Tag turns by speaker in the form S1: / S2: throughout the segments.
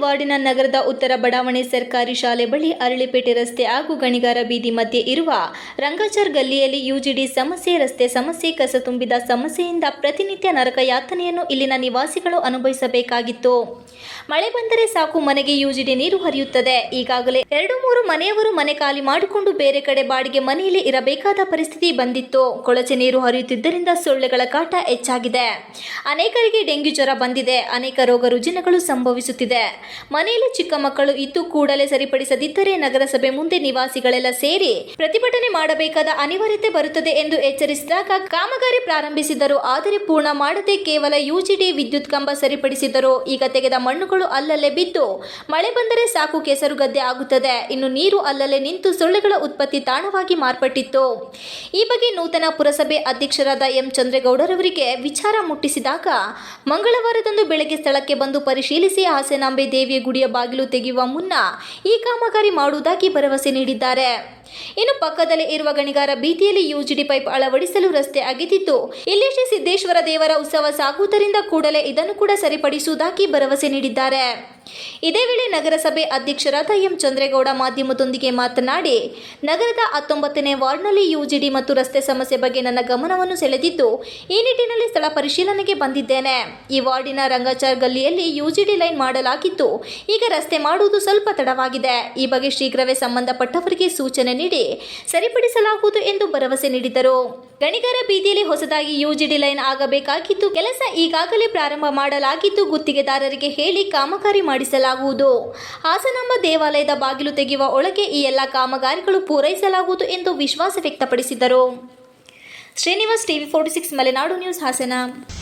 S1: ವಾರ್ಡಿನ ನಗರದ ಉತ್ತರ ಬಡಾವಣೆ ಸರ್ಕಾರಿ ಶಾಲೆ ಬಳಿ ಅರಳಿಪೇಟೆ ರಸ್ತೆ ಹಾಗೂ ಗಣಿಗಾರ ಬೀದಿ ಮಧ್ಯೆ ಇರುವ ರಂಗಾಚಾರ್ ಗಲ್ಲಿಯಲ್ಲಿ ಯುಜಿಡಿ ಸಮಸ್ಯೆ, ರಸ್ತೆ ಸಮಸ್ಯೆ, ಕಸ ತುಂಬಿದ ಸಮಸ್ಯೆಯಿಂದ ಪ್ರತಿನಿತ್ಯ ನರಕ ಯಾತನೆಯನ್ನು ಇಲ್ಲಿನ ನಿವಾಸಿಗಳು ಅನುಭವಿಸಬೇಕಾಗಿತ್ತು. ಮಳೆ ಬಂದರೆ ಸಾಕು, ಮನೆಗೆ ಯುಜಿಡಿ ನೀರು ಹರಿಯುತ್ತದೆ. ಈಗಾಗಲೇ ಎರಡು ಮೂರು ಮನೆಯವರು ಮನೆ ಖಾಲಿ ಮಾಡಿಕೊಂಡು ಬೇರೆ ಕಡೆ ಬಾಡಿಗೆ ಮನೆಯಲ್ಲಿ ಇರಬೇಕಾದ ಪರಿಸ್ಥಿತಿ ಬಂದಿತ್ತು. ಕೊಳಚೆ ನೀರು ಹರಿಯುತ್ತಿದ್ದರಿಂದ ಸೊಳ್ಳೆಗಳ ಕಾಟ ಹೆಚ್ಚಾಗಿದೆ. ಅನೇಕರಿಗೆ ಡೆಂಗ್ಯೂ ಜ್ವರ ಬಂದಿದೆ. ಅನೇಕ ರೋಗ ರುಜಿನಗಳು ಸಂಭವಿಸುತ್ತಿದೆ ಮನೆಯಲ್ಲಿ ಚಿಕ್ಕ ಮಕ್ಕಳು ಇದ್ದು ಕೂಡಲೇ ಸರಿಪಡಿಸದಿದ್ದರೆ ನಗರಸಭೆ ಮುಂದೆ ನಿವಾಸಿಗಳೆಲ್ಲ ಸೇರಿ ಪ್ರತಿಭಟನೆ ಮಾಡಬೇಕಾದ ಅನಿವಾರ್ಯತೆ ಬರುತ್ತದೆ ಎಂದು ಎಚ್ಚರಿಸಿದಾಗ ಕಾಮಗಾರಿ ಪ್ರಾರಂಭಿಸಿದರು. ಆದರೆ ಪೂರ್ಣ ಮಾಡದೆ ಕೇವಲ ಯುಜಿಡಿ ವಿದ್ಯುತ್ ಕಂಬ ಸರಿಪಡಿಸಿದರು ಈಗ ತೆಗೆದ ಮಣ್ಣುಗಳು ಅಲ್ಲಲ್ಲೇ ಬಿದ್ದು ಮಳೆ ಬಂದರೆ ಸಾಕು ಕೆಸರು ಗದ್ದೆ ಆಗುತ್ತದೆ. ಇನ್ನು ನೀರು ಅಲ್ಲಲ್ಲೇ ನಿಂತು ಸೊಳ್ಳೆಗಳ ಉತ್ಪತ್ತಿ ತಾಣವಾಗಿ ಮಾರ್ಪಟ್ಟಿತ್ತು. ಈ ಬಗ್ಗೆ ನೂತನ ಪುರಸಭೆ ಅಧ್ಯಕ್ಷರಾದ ಎಂ. ಚಂದ್ರೇಗೌಡರವರಿಗೆ ವಿಚಾರ ಮುಟ್ಟಿಸಿದಾಗ ಮಂಗಳವಾರದಂದು ಬೆಳಗ್ಗೆ ಸ್ಥಳಕ್ಕೆ ಬಂದು ಪರಿಶೀಲಿಸಿ ಹಾಸನಾಂಬೆ ದೇವಿಯ ಗುಡಿಯ ಬಾಗಿಲು ತೆಗೆಯುವ ಮುನ್ನ ಈ ಕಾಮಗಾರಿ ಮಾಡುವುದಾಗಿ ಭರವಸೆ ನೀಡಿದ್ದಾರೆ. ಇನ್ನು ಪಕ್ಕದಲ್ಲಿ ಇರುವ ಗಣಿಗಾರ ಬೀದಿಯಲ್ಲಿ ಯುಜಿಡಿ ಪೈಪ್ ಅಳವಡಿಸಲು ರಸ್ತೆ ಅಗೆದಿತ್ತು. ಇಲ್ಲಿ ಶ್ರೀ ಸಿದ್ದೇಶ್ವರ ದೇವರ ಉತ್ಸವ ಸಾಗುವುದರಿಂದ ಕೂಡಲೇ ಇದನ್ನು ಕೂಡ ಸರಿಪಡಿಸುವುದಾಗಿ ಭರವಸೆ ನೀಡಿದ್ದಾರೆ. ಇದೇ ವೇಳೆ ನಗರಸಭೆ ಅಧ್ಯಕ್ಷರಾದ ಎಂ ಚಂದ್ರೇಗೌಡ ಮಾಧ್ಯಮದೊಂದಿಗೆ ಮಾತನಾಡಿ, ನಗರದ ಹತ್ತೊಂಬತ್ತನೇ ವಾರ್ಡ್ನಲ್ಲಿ ಯುಜಿಡಿ ಮತ್ತು ರಸ್ತೆ ಸಮಸ್ಯೆ ಬಗ್ಗೆ ನನ್ನ ಗಮನವನ್ನು ಸೆಳೆದಿದ್ದು, ಈ ನಿಟ್ಟಿನಲ್ಲಿ ಸ್ಥಳ ಪರಿಶೀಲನೆಗೆ ಬಂದಿದ್ದೇನೆ. ಈ ವಾರ್ಡಿನ ರಂಗಾಚಾರ್ ಗಲ್ಲಿಯಲ್ಲಿ ಯುಜಿಡಿ ಲೈನ್ ಮಾಡಲಾಗಿತ್ತು. ಈಗ ರಸ್ತೆ ಮಾಡುವುದು ಸ್ವಲ್ಪ ತಡವಾಗಿದೆ. ಈ ಬಗ್ಗೆ ಶೀಘ್ರವೇ ಸಂಬಂಧಪಟ್ಟವರಿಗೆ ಸೂಚನೆ ನೀಡಿ ಸರಿಪಡಿಸಲಾಗುವುದು ಎಂದು ಭರವಸೆ ನೀಡಿದರು. ಗಣಿಗಾರ ಬೀದಿಯಲ್ಲಿ ಹೊಸದಾಗಿ ಯುಜಿಡಿ ಲೈನ್ ಆಗಬೇಕಾಗಿದ್ದು, ಕೆಲಸ ಈಗಾಗಲೇ ಪ್ರಾರಂಭ ಮಾಡಲಾಗಿದ್ದು ಗುತ್ತಿಗೆದಾರರಿಗೆ ಹೇಳಿ ಕಾಮಗಾರಿ ಮಾಡಿಸಲಾಗುವುದು. ಹಾಸನಾಂಬ ದೇವಾಲಯದ ಬಾಗಿಲು ತೆಗೆಯುವ ಒಳಗೆ ಈ ಎಲ್ಲ ಕಾಮಗಾರಿಗಳು ಪೂರೈಸಲಾಗುವುದು ಎಂದು ವಿಶ್ವಾಸ ವ್ಯಕ್ತಪಡಿಸಿದರು. Srinivas TV forty six, Malenadu news, Hassan.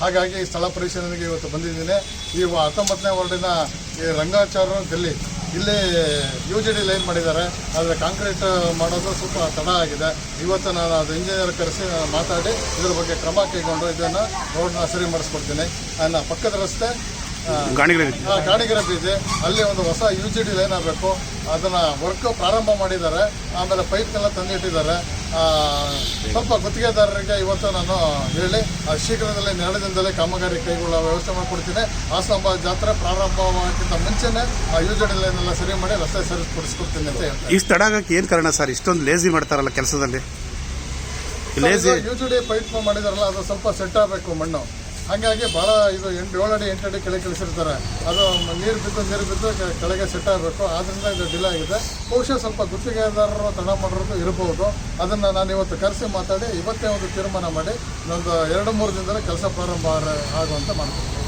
S2: ಹಾಗಾಗಿ ಸ್ಥಳ ಪರಿಶೀಲನೆಗೆ ಇವತ್ತು ಬಂದಿದ್ದೇನೆ. ಈ ಹತ್ತೊಂಬತ್ತನೇ ವಾರ್ಡಿನ ರಂಗಾಚಾರ್ಯ ರಂಗಾಚಾರ ಗಲ್ಲಿ ಇಲ್ಲಿ ಯು ಜಿ ಡಿ ಲೈನ್ ಮಾಡಿದ್ದಾರೆ. ಆದರೆ ಕಾಂಕ್ರೀಟ್ ಮಾಡೋದು ಸ್ವಲ್ಪ ತಡ ಆಗಿದೆ. ಇವತ್ತು ನಾನು ಅದು ಇಂಜಿನಿಯರ್ ಕರೆಸಿ ಮಾತಾಡಿ ಇದ್ರ ಬಗ್ಗೆ ಕ್ರಮ ಕೈಗೊಂಡು ಇದನ್ನು ರೋಡ್ನ ಸರಿ ಮಾಡಿಸ್ಕೊಡ್ತೀನಿ ಅನ್ನ ಪಕ್ಕದ ರಸ್ತೆ ಗಾಣಿಗರ. ಬೀದಿ ಅಲ್ಲಿ ಒಂದು ಹೊಸ ಯು ಜಿ ಡಿ ಲೈನ್ ಆಗಬೇಕು. ಅದನ್ನು ವರ್ಕ್ ಪ್ರಾರಂಭ ಮಾಡಿದ್ದಾರೆ. ಆಮೇಲೆ ಪೈಪ್ನೆಲ್ಲ ತಂದಿಟ್ಟಿದ್ದಾರೆ. ಸ್ವಲ್ಪ ಗುತ್ತಿಗೆದಾರರಿಗೆ ಇವತ್ತು ನಾನು ಹೇಳಿ ಆ, ಶೀಘ್ರದಲ್ಲೇ ಎರಡು ದಿನದಲ್ಲೇ ಕಾಮಗಾರಿ ಕೈಗೊಳ್ಳುವ ವ್ಯವಸ್ಥೆ ಮಾಡಿಕೊಡ್ತೀನಿ. ಆಸಂಬ ಜಾತ್ರೆ ಪ್ರಾರಂಭವಾಗಕ್ಕಿಂತ ಮುಂಚೆನೇ ಆ ಯು ಜಿ ಡಿ ಲೈನ್ ಎಲ್ಲ ಸರಿ ಮಾಡಿ ರಸ್ತೆ ಸರಿಪಡಿಸ್ಕೊಡ್ತೀನಿ ಅಂತ ಹೇಳ್ತೀನಿ
S3: ಇಷ್ಟು ತಡ ಆಗಕ್ಕೆ ಏನು ಕಾರಣ ಸರ್? ಇಷ್ಟೊಂದು ಲೇಜಿ ಮಾಡ್ತಾರಲ್ಲ ಕೆಲಸದಲ್ಲಿ. Lazy
S2: U G D pipe ಮಾಡಿದಾರಲ್ಲ ಅದು ಸ್ವಲ್ಪ ಸೆಟ್ ಆಗಬೇಕು ಮಣ್ಣು. ಹಾಗಾಗಿ ಭಾಳ ಇದು ಎಂಟು ಏಳು ಅಡಿ ಎಂಟು ಅಡಿ ಕೆಳಗೆ ಕಳಿಸಿರ್ತಾರೆ. ಅದು ನೀರು ಬಿದ್ದು ನೀರು ಬಿದ್ದು ಕೆಳಗೆ ಸೆಟ್ ಆಗಬೇಕು. ಆದ್ದರಿಂದ ಇದು ಡಿಲೇ ಆಗಿದೆ. ಬಹುಶಃ ಸ್ವಲ್ಪ ಗುತ್ತಿಗೆದಾರರು, ತಡ ಮಾಡಿರೋದು ಇರಬಹುದು ಅದನ್ನು ನಾನು ಇವತ್ತು ಕರೆಸಿ ಮಾತಾಡಿ, ಇವತ್ತೇ ಒಂದು ತೀರ್ಮಾನ ಮಾಡಿ, ಒಂದು ಎರಡು, ಮೂರು ದಿನದಲ್ಲಿ ಕೆಲಸ ಪ್ರಾರಂಭ ಆಗುವಂತೆ ಮಾಡ್ತೀನಿ.